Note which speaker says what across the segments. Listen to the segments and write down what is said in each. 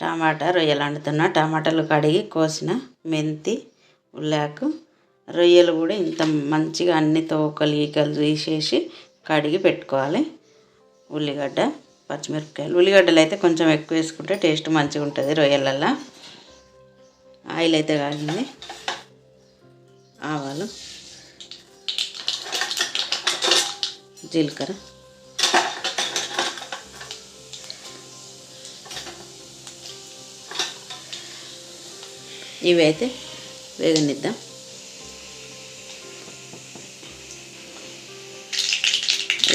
Speaker 1: టమాటా రొయ్యలు వండుతున్నా టమాటాలు కడిగి కోసిన మెంతి ఉల్లాకు రొయ్యలు కూడా ఇంత మంచిగా అన్ని తోకలు ఈకలు తీసేసి కడిగి పెట్టుకోవాలి. ఉల్లిగడ్డ పచ్చిమిరపకాయలు. ఉల్లిగడ్డలు అయితే కొంచెం ఎక్కువ వేసుకుంటే టేస్ట్ మంచిగా ఉంటుంది రొయ్యలల్లో. ఆయిల్ అయితే కాగింది. ఆవాలు జీలకర్ర. ఇవి అయితే వేగనిద్దాం.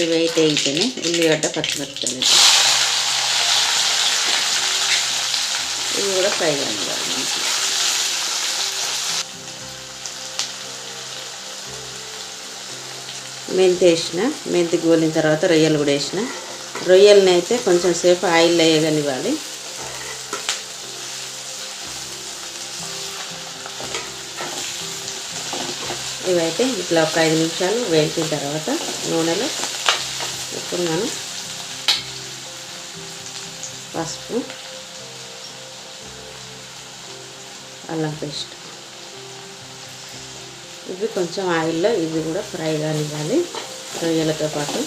Speaker 1: ఇవి అయితే అయితేనే ఉల్లిగడ్డ పచ్చిమిరపకాయలు ఇవి కూడా ఫ్రై కానివ్వాలి మంచిగా. మెంతి వేసిన మెంతి గోలిన తర్వాత రొయ్యలు కూడా వేసిన. రొయ్యలని అయితే కొంచెం సేపు ఆయిల్ వేయగలివ్వాలి ఇవైతే ఇట్లా ఒక ఐదు నిమిషాలు వేయించిన తర్వాత నూనెలో ఇప్పుడు మనం పసుపు అల్లం పేస్ట్. ఇవి కొంచెం ఆయిల్లో ఇవి కూడా ఫ్రై కానివ్వాలి రొయ్యలతో పాటు.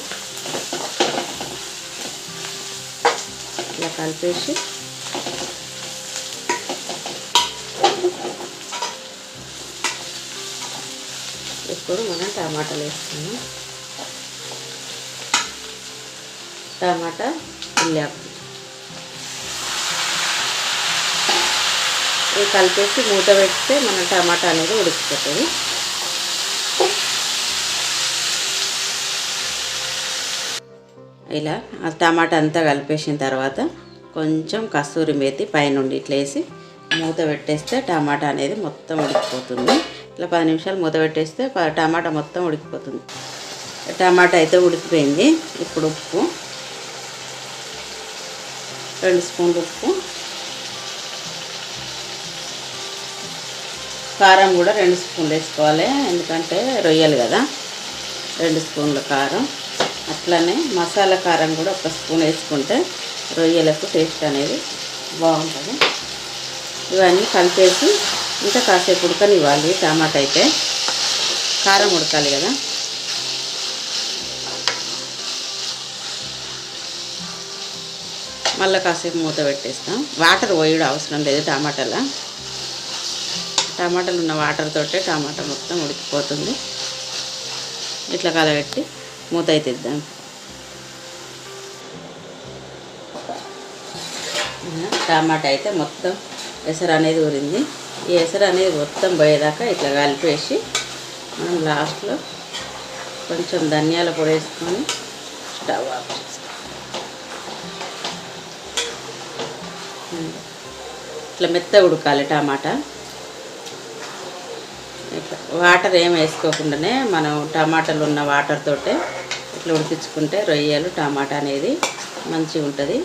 Speaker 1: ఇలా కలిపేసి ఇప్పుడు మనం టమాటాలు వేసుకున్నాం టమాటా ఉల్లిపాయ. ఇవి కలిపేసి మూత పెడితే మన టమాటా అనేది ఉడికిపోతుంది. ఇలా ఆ టమాటా అంతా కలిపేసిన తర్వాత కొంచెం కస్తూరి మేతి పైనుండి ఇట్లా వేసి మూత పెట్టేస్తే టమాటా అనేది మొత్తం ఉడికిపోతుంది. ఇట్లా పది నిమిషాలు మూత పెట్టేస్తే టమాటా మొత్తం ఉడికిపోతుంది. టమాటా అయితే ఉడికిపోయింది. ఇప్పుడు ఉప్పు. రెండు స్పూన్లు ఉప్పు. కారం కూడా రెండు స్పూన్లు వేసుకోవాలి. ఎందుకంటే రొయ్యలు కదా. రెండు స్పూన్ల కారం. అట్లనే మసాలా కారం కూడా ఒక స్పూన్ వేసుకుంటే రొయ్యలకు టేస్ట్ అనేది బాగుంటుంది. ఇవన్నీ కలిపేసి ఇంకా కాసేపు ఉడకనివ్వాలి. టమాటా అయితే. కారం ఉడకాలి కదా. మళ్ళీ కాసేపు మూత పెట్టేస్తాం. వాటర్ పోయడం అవసరం లేదు టమాటాలో. టమాటాలు ఉన్న వాటర్ తోటే టమాటా మొత్తం ఉడికిపోతుంది. ఇట్లా కలబెట్టి మూత అయితే ఇద్దాం. టమాటా అయితే మొత్తం ఎసరు అనేది ఊరింది. ఎసరు అనేది మొత్తం పోయేదాకా ఇట్లా కలిపేసి మనం లాస్ట్లో కొంచెం ధనియాల పొడి వేసుకొని స్టవ్ ఆఫ్ ఇట్లా మెత్త ఉడకాలి టమాటా. ఇట్లా వాటర్ ఏం వేసుకోకుండానే మనం టమాటాలు ఉన్న వాటర్ తోటే ఇట్లా ఉడికించుకుంటే రొయ్యలు టమాటా అనేది మంచిగా ఉంటుంది.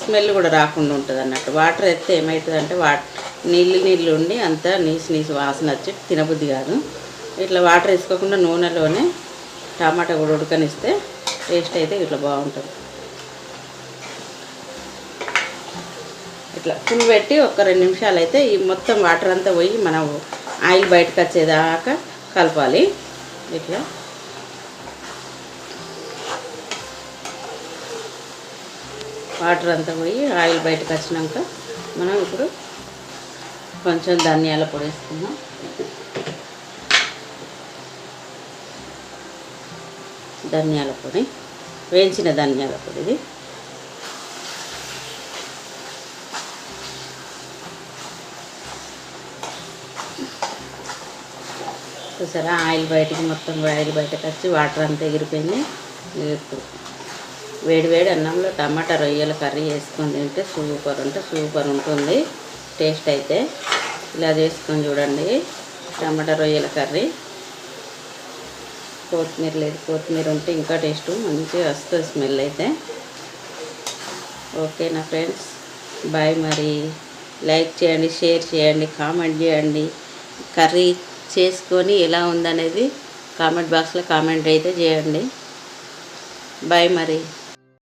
Speaker 1: స్మెల్ కూడా రాకుండా ఉంటుంది అన్నట్టు. వాటర్ ఎత్తే ఏమవుతుందంటే వాటర్ నీళ్ళు నీళ్ళు ఉండి అంతా నీసు నీసు వాసన వచ్చి తినబుద్ధి కాదు. ఇట్లా వాటర్ వేసుకోకుండా నూనెలోనే టమాటా కూడా ఉడకనిస్తే టేస్ట్ అయితే ఇట్లా బాగుంటుంది. ఇట్లా ఫుల్ పెట్టి ఒక రెండు నిమిషాలు అయితే ఈ మొత్తం వాటర్ అంతా పోయి మనం ఆయిల్ బయటకు వచ్చేదాకా కలపాలి. ఇట్లా. వాటర్ అంతా పోయి ఆయిల్ బయటకు వచ్చినాక మనం ఇప్పుడు కొంచెం ధనియాల పొడి వేసుకుందాం. ధనియాల పొడి వేయించిన ధనియాల పొడి ఇది. చూసారా ఆయిల్ బయటికి మొత్తం ఆయిల్ బయటకు వచ్చి వాటర్ అంతా ఎగిరిపోయింది. ఇప్పుడు వేడి వేడి అన్నంలో టమాటా రొయ్యల కర్రీ వేసుకొని తింటే సూపర్ అంటే సూపర్ ఉంటుంది. టేస్ట్ అయితే. ఇలా చేసుకొని చూడండి. టమాటా రొయ్యల కర్రీ. కొత్తిమీర లేదు. కొత్తిమీర ఉంటే ఇంకా టేస్ట్ మంచిగా వస్తుంది స్మెల్ అయితే. ఓకేనా ఫ్రెండ్స్ బాయ్ మరి. లైక్ చేయండి షేర్ చేయండి కామెంట్ చేయండి. కర్రీ చేసుకొని ఎలా ఉందనేది కామెంట్ బాక్స్లో కామెంట్ అయితే చేయండి. బాయ్ మరి.